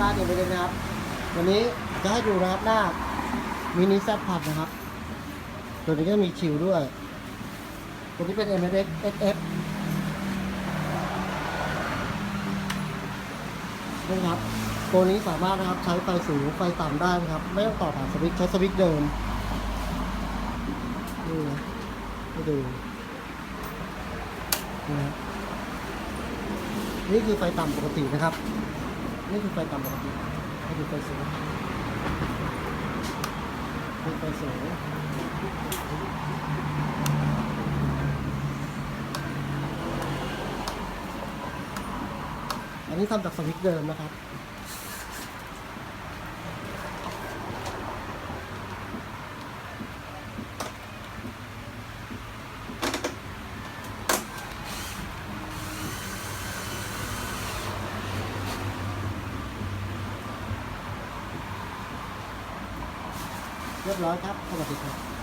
บ้านเอ็มเนะครับ วันนี้จะให้ดูนะครับหน้ามินิแซดพัดนะครับ ตัวนี้ก็มีชิวด้วย ตัวนี้เป็น m อ็ x SF นี่ครับ ตัวนี้สามารถนะครับใช้ไฟสูงไฟต่ำได้นะครับ ไม่ต้องต่อผ่านสวิตช์ใช้สวิตช์เดิมนี่นะให้ดูนะนี่คือไฟต่ำปกตินะครับ นี่คือไฟต่ำปกตินี่คือไฟสูงคือไฟสูงอันนี้ทำจากสวิตช์เดิมนะครับ เรียบร้อยครับสวัสดีครับ